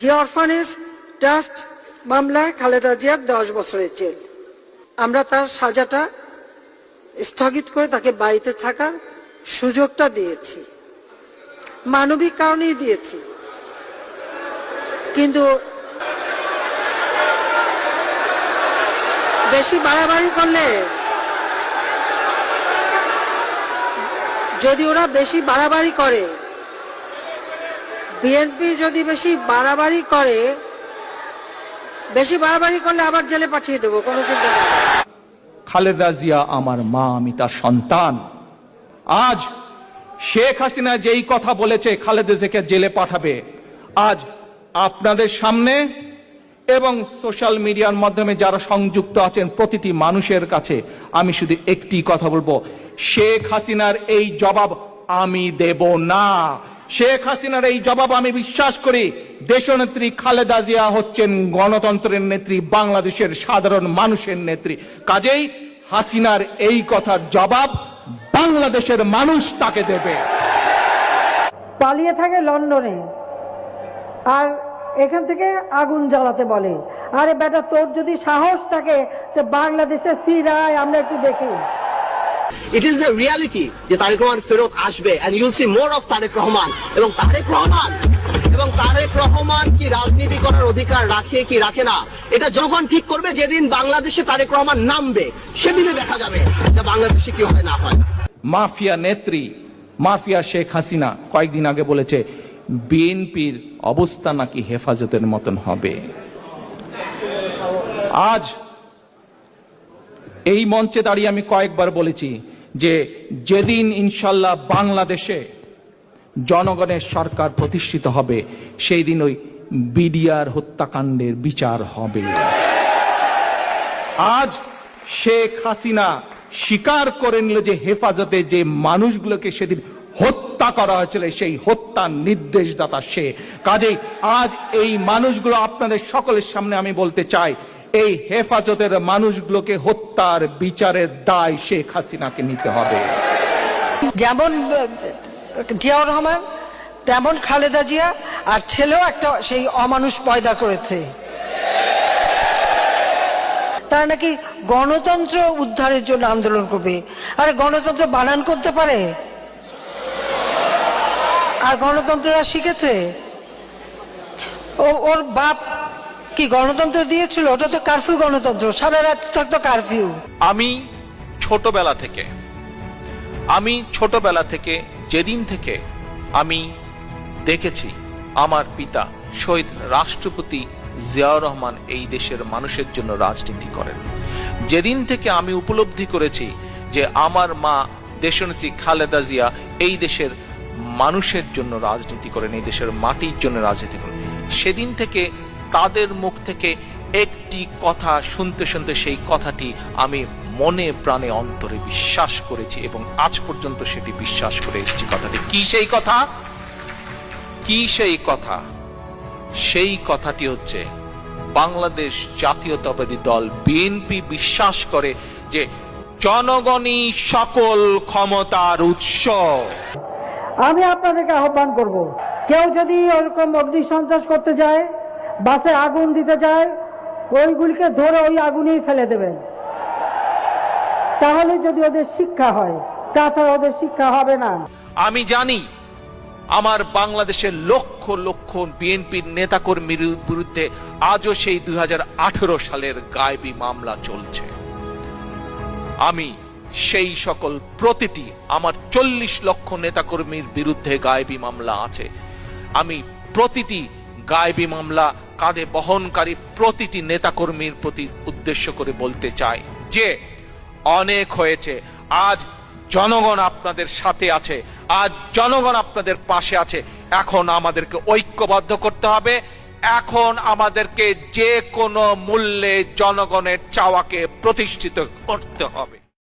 যে orphanage trust মামলায় খালেদা জিয়ার দশ বছরের জেল। আমরা তার সাজাটা স্থগিত করে তাকে বাড়িতে থাকার সুযোগটা দিয়েছি। মানবিক কারণেই দিয়েছি। কিন্তু বেশি বাড়াবাড়ি করলে যদি ওরা বেশি বাড়াবাড়ি করে বিএনপি যদি বেশি বাড়াবাড়ি করে, বেশি বাড়াবাড়ি করলে আবার জেলে পাঠিয়ে দেবো, কোনো চিন্তা খালেদা জিয়া আমার মা, আমি তার সন্তান। আজ শেখ হাসিনা যেই কথা বলেছে, খালেদা জিয়াকে জেলে পাঠাবে, আজ আপনাদের সামনে এবং সোশ্যাল মিডিয়ার মাধ্যমে যারা সংযুক্ত আছেন প্রতিটি মানুষের কাছে আমি শুধু একটি কথা বলব, শেখ হাসিনার এই জবাব আমি দেব না। শেখ হাসিনার এই জবাব আমি বিশ্বাস করি, দেশনেত্রী খালেদা জিয়া হচ্ছেন গণতন্ত্রের নেত্রী, বাংলাদেশের সাধারণ মানুষের নেত্রী। কাজেই হাসিনার এই কথার জবাব বাংলাদেশের মানুষ তাকে দেবে। পালিয়ে থাকে লন্ডনে। আর এখান থেকে আগুন জ্বালাতে বলে। আরে বেটা, তোর যদি সাহস থাকে তো বাংলাদেশে ফিরায় আমরা একটু দেখি। ইট ইজ দ্য রিয়ালিটি যে তারেক রহমান ফেরত আসবে and you'll see more of Tarek Rahman এবং তারেক রহমান এবং তারেক রহমান কি রাজনীতি করার অধিকার রাখে কি রাখে না, এটা যখন ঠিক করবে যেদিন বাংলাদেশে তারেক রহমান নামবে, সেদিনে দেখা যাবে যে বাংলাদেশে কি হয় না হয়। মাফিয়া নেত্রী মাফিয়া শেখ হাসিনা কয়েকদিন আগে বলেছে, বিএনপির অবস্থা নাকি হেফাজতের মতন হবে। আজ এই মঞ্চে দাঁড়িয়ে আমি কয়েকবার বলেছি যে যেদিন ইনশাল্লাহ বাংলাদেশে জনগণের সরকার প্রতিষ্ঠিত হবে, সেই দিন ওই বিডিআর হত্যাকাণ্ডের বিচার হবে। আজ শেখ হাসিনা স্বীকার করে নিল যে হেফাজতে যে মানুষগুলোকে সেদিন হত্যা করা হয়েছিল, সেই হত্যার নির্দেশদাতা সে। কাজেই আজ এই মানুষগুলো আপনাদের সকলের সামনে আমি বলতে চাই এই হেফাজতের মানুষগুলোকে হত্যার বিচারের দায় শেখ হাসিনাকে নিতে হবে। যেমন, জিয়াউর রহমান, তেমন খালেদা জিয়া আর ছেলেও একটা সেই অমানুষ পয়দা করেছে। তারা নাকি গণতন্ত্র উদ্ধারের জন্য আন্দোলন করবে। আরে গণতন্ত্র বানান করতে পারে? আর গণতন্ত্ররা শিখেছে? ওর বাপ কি গণতন্ত্র দিয়েছিল? ওটা তো কারফিউ গণতন্ত্র। সারা রাত থাকতো কারফিউ আমি ছোটবেলা থেকে, আমি ছোটবেলা থেকে যেদিন থেকে আমি দেখেছি আমার পিতা শহীদ রাষ্ট্রপতি জিয়াউর রহমান এই দেশের মানুষের জন্য রাজনীতি করেন। যেদিন থেকে আমি উপলব্ধি করেছি যে আমার মা দেশনেত্রী খালেদা জিয়া এই দেশের মানুষের জন্য রাজনীতি করেন, এই দেশের মাটির জন্য রাজনীতি করেন। সেদিন থেকে তাদের মুখ থেকে একটি কথা শুনতে শুনতে সেই কথাটি আমি মনে প্রাণে অন্তরে বিশ্বাস করেছি এবং আজ পর্যন্ত সেটি বিশ্বাস করে এসেছি কথাটি। কি সেই কথা? কি সেই কথা? সেই কথাটি হচ্ছে, বাংলাদেশ জাতীয়তাবাদী দল বিএনপি বিশ্বাস করে যে জনগণই সকল ক্ষমতার উৎস। আমি আপনাদেরকে আহ্বান করব, কেউ যদি ওরকম অগ্নি সন্ত্রাস করতে যায় বাসে আগুন দিতে যায়, ওইগুলিকে ধরে ওই আগুনেই ফেলে দেবেন তাহলে যদি ওদের শিক্ষা হয়, তাছাড়া ওদের শিক্ষা হবে না। আমি জানি, আমার বাংলাদেশের লক্ষ লক্ষ বিএনপির নেতাকর্মীর বিরুদ্ধে আজও সেই দুই সালের গায়েবী মামলা চলছে। আমি সেই সকল প্রতিটি আমার চল্লিশ লক্ষ নেতাকর্মীর বিরুদ্ধে গায়েবী মামলা আছে। আমি প্রতিটি গায়েবী মামলা কাঁধে বহনকারী প্রতিটি নেতাকর্মীর প্রতি উদ্দেশ্য করে বলতে চাই যে, অনেক হয়েছে। আজ জনগণ আপনাদের সাথে আছে। আজ জনগণ আপনাদের পাশে আছে। এখন আমাদেরকে ঐক্যবদ্ধ করতে হবে। এখন আমাদেরকে যে কোনো মূল্যে জনগণের চাওয়াকে প্রতিষ্ঠিত করতে হবে।